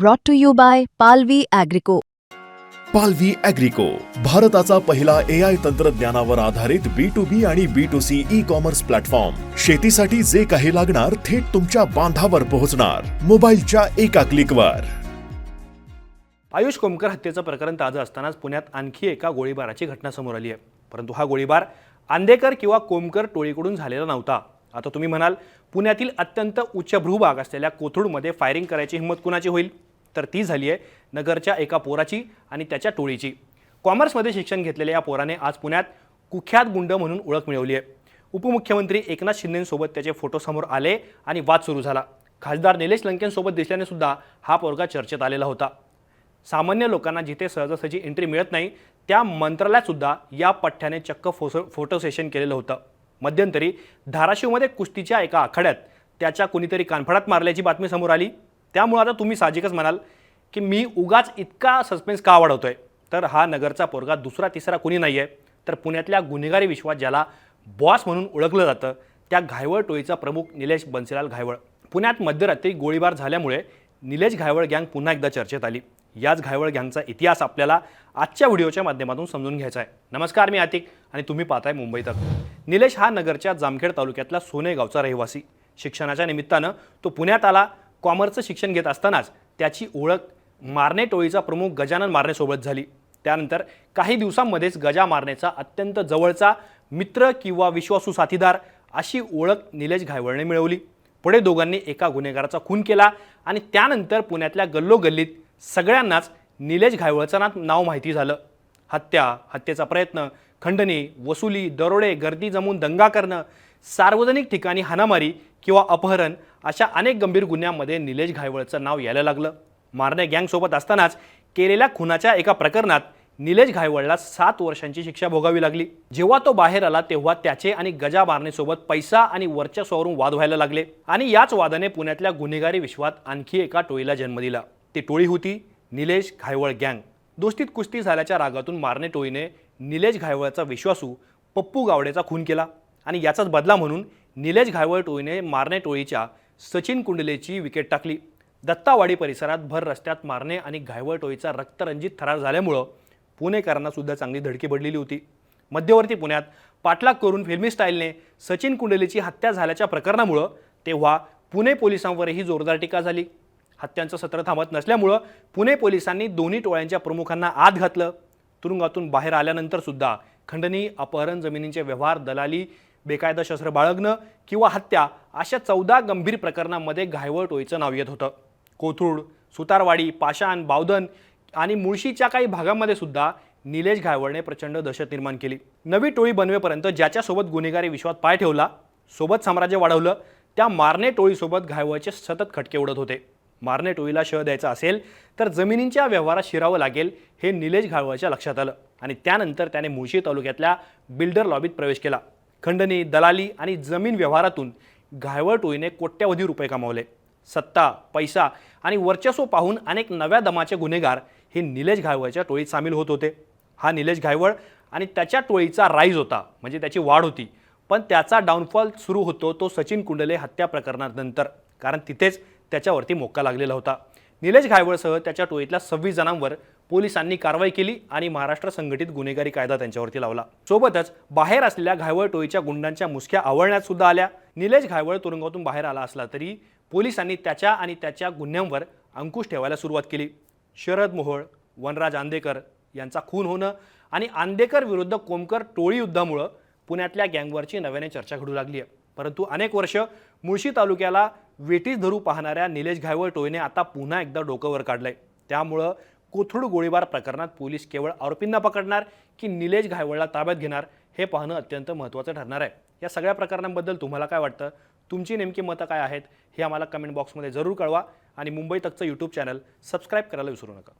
brought to you by Palvi Agrico. पालवी अॅग्रिको भारताचा पहिला ए आय तंत्रज्ञानावर आधारित बी टू बी आणि B to C e commerce platform शेतीसाठी जे काही लागणार थेट तुमच्या बांधावर पोहोचणार. मोबाईलच्या एका क्लिकवर आयुष कोमकर हत्येचं प्रकरण ताजं असतानाच पुण्यात आणखी एका गोळीबाराची घटना समोर आली आहे. परंतु हा गोळीबार आंदेकर किंवा कोमकर टोळीकडून झालेला नव्हता. आता तुम्ही म्हणाल पुण्यातील अत्यंत उच्च भूभाग असलेल्या कोथरूडमध्ये फायरिंग करायची हिंमत कुणाची होईल? तर ती झाली आहे नगरच्या एका पोराची आणि त्याच्या टोळीची. कॉमर्समध्ये शिक्षण घेतलेल्या या पोराने आज पुण्यात कुख्यात गुंड म्हणून ओळख मिळवली आहे. उपमुख्यमंत्री एकनाथ शिंदेंसोबत त्याचे फोटो समोर आले आणि वाद सुरू झाला. खासदार निलेश लंकेंसोबत दिसल्याने सुद्धा हा पोरगा चर्चेत आलेला होता. सामान्य लोकांना जिथे सहजासहजी एंट्री मिळत नाही त्या मंत्रालयात सुद्धा या पठ्ठ्याने चक्क फोसो फोटो सेशन केलेलं होतं. मध्यंतरी धाराशिवमध्ये कुस्तीच्या एका आखाड्यात त्याच्या कुणीतरी कानफडात मारल्याची बातमी समोर आली. त्यामुळं आता तुम्ही साहजिकच म्हणाल की मी उगाच इतका सस्पेन्स का वाढवतोय? तर हा नगरचा पोरगा दुसरा तिसरा कोणी नाही आहे तर पुण्यातल्या गुन्हेगारी विश्वात ज्याला बॉस म्हणून ओळखलं जातं त्या घायवळ टोळीचा प्रमुख निलेश बन्सीलाल घायवळ. पुण्यात मध्यरात्री गोळीबार झाल्यामुळे निलेश घायवळ गँग पुन्हा एकदा चर्चेत आली. याच घायवळ गँगचा इतिहास आपल्याला आजच्या व्हिडिओच्या माध्यमातून समजून घ्यायचा आहे. नमस्कार मी आतिक आणि तुम्ही पाहताय मुंबई तक. निलेश हा नगरच्या जामखेड तालुक्यातला सोने गावचा रहिवासी. शिक्षणाच्या निमित्तानं तो पुण्यात आला. कॉमर्सचं शिक्षण घेत असतानाच त्याची ओळख मारणे टोळीचा प्रमुख गजानन मारणेसोबत झाली. त्यानंतर काही दिवसांमध्येच गजा मारण्याचा अत्यंत जवळचा मित्र किंवा विश्वासू साथीदार अशी ओळख निलेश घायवळने मिळवली. पुढे दोघांनी एका गुन्हेगाराचा खून केला आणि त्यानंतर पुण्यातल्या गल्लोगल्लीत सगळ्यांनाच निलेश घायवळचं नाव माहिती झालं. हत्या हत्येचा प्रयत्न खंडणी वसुली दरोडे गर्दी जमून दंगा करणं सार्वजनिक ठिकाणी हाणामारी किंवा अपहरण अशा अनेक गंभीर गुन्ह्यांमध्ये निलेश घायवळचं नाव यायला लागलं. मारणे गँगसोबत असतानाच केलेल्या खुनाच्या एका प्रकरणात निलेश घायवळला सात वर्षांची शिक्षा भोगावी लागली. जेव्हा तो बाहेर आला तेव्हा त्याचे आणि गजा मारणेसोबत पैसा आणि वर्चस्वावरून वाद व्हायला लागले आणि याच वादाने पुण्यातल्या गुन्हेगारी विश्वात आणखी एका टोळीला जन्म दिला. ती टोळी होती निलेश घायवळ गँग. दोस्तीत कुस्ती झाल्याच्या रागातून मारणे टोळीने निलेश घायवळचा विश्वासू पप्पू गावडेचा खून केला आणि याचाच बदला म्हणून निलेश घायवळ टोळीने मारणे टोळीच्या सचिन कुंडलेची विकेट टाकली. दत्तावाडी परिसरात भर रस्त्यात मारणे आणि घायवळ टोळीचा रक्तरंजित थरार झाल्यामुळं पुणेकरांना सुद्धा चांगली धडकी पडलेली होती. मध्यवर्ती पुण्यात पाठलाग करून फिल्मी स्टाईलने सचिन कुंडलेची हत्या झाल्याच्या प्रकरणामुळं तेव्हा पुणे पोलिसांवरही जोरदार टीका झाली. हत्यांचं सत्र थांबत नसल्यामुळं पुणे पोलिसांनी दोन्ही टोळ्यांच्या प्रमुखांना आत घातलं. तुरुंगातून बाहेर आल्यानंतर सुद्धा खंडणी अपहरण जमिनींचे व्यवहार दलाली बेकायदा शस्त्र बाळगणं किंवा हत्या अशा चौदा गंभीर प्रकरणांमध्ये घायवळ टोळीचं नाव येत होतं. कोथरूड सुतारवाडी पाषाण बावधन आणि मुळशीच्या काही भागांमध्ये सुद्धा निलेश घायवळने प्रचंड दहशत निर्माण केली. नवी टोळी बनवेपर्यंत ज्याच्यासोबत गुन्हेगारी विश्वात पाय ठेवला सोबत साम्राज्य वाढवलं त्या मारणे टोळीसोबत घायवळचे सतत खटके उडत होते. मारणे टोळीला शह द्यायचा असेल तर जमिनींच्या व्यवहारात शिरावं लागेल हे निलेश घायवळच्या लक्षात आलं आणि त्यानंतर त्याने मुळशी तालुक्यातल्या बिल्डर लॉबीत प्रवेश केला. खंडणी दलाली आणि जमीन व्यवहारातून घायवळ टोळीने कोट्यावधी रुपये कमावले. सत्ता पैसा आणि वर्चस्व पाहून अनेक नव्या दमाचे गुन्हेगार हे निलेश घायवळच्या टोळीत सामील होत होते. हा निलेश घायवळ आणि त्याच्या टोळीचा राईज होता म्हणजे त्याची वाढ होती. पण त्याचा डाऊनफॉल सुरू होतो तो सचिन कुंडले हत्या प्रकरणानंतर कारण तिथेच त्याच्यावरती मोक्का लागलेला होता. निलेश घायवळसह त्याच्या टोळीतल्या सव्वीस जणांवर पोलिसांनी कारवाई केली आणि महाराष्ट्र संघटित गुन्हेगारी कायदा त्यांच्यावरती लावला. सोबतच बाहेर असलेल्या घायवळ टोळीच्या गुंडांच्या मुसक्या आवळण्यात सुद्धा आल्या. निलेश घायवळ तुरुंगातून बाहेर आला असला तरी पोलिसांनी त्याच्या आणि त्याच्या गुन्ह्यांवर अंकुश ठेवायला सुरुवात केली. शरद मोहोळ वनराज आंदेकर यांचा खून होणं आणि आंदेकर विरुद्ध कोमकर टोळी युद्धामुळं पुण्यातल्या गँगवरची नव्याने चर्चा घडू लागली आहे. परंतु अनेक वर्ष मुळशी तालुक्याला वेटीस धरू पाहणाऱ्या निलेश घायवळ टोळीने आता पुन्हा एकदा डोकं वर काढलंय. त्यामुळं कोथरूड गोळीबार प्रकरणात पोलीस केवळ आरोपींना पकडणार की निलेश घायवळला ताब्यात घेणार हे पाहणं अत्यंत महत्त्वाचं ठरणार आहे. या सगळ्या प्रकरणांबद्दल तुम्हाला काय वाटतं? तुमची नेमकी मतं काय आहेत हे आम्हाला कमेंट बॉक्समध्ये जरूर कळवा आणि मुंबई तकचं यूट्यूब चॅनल सबस्क्राईब करायला विसरू नका.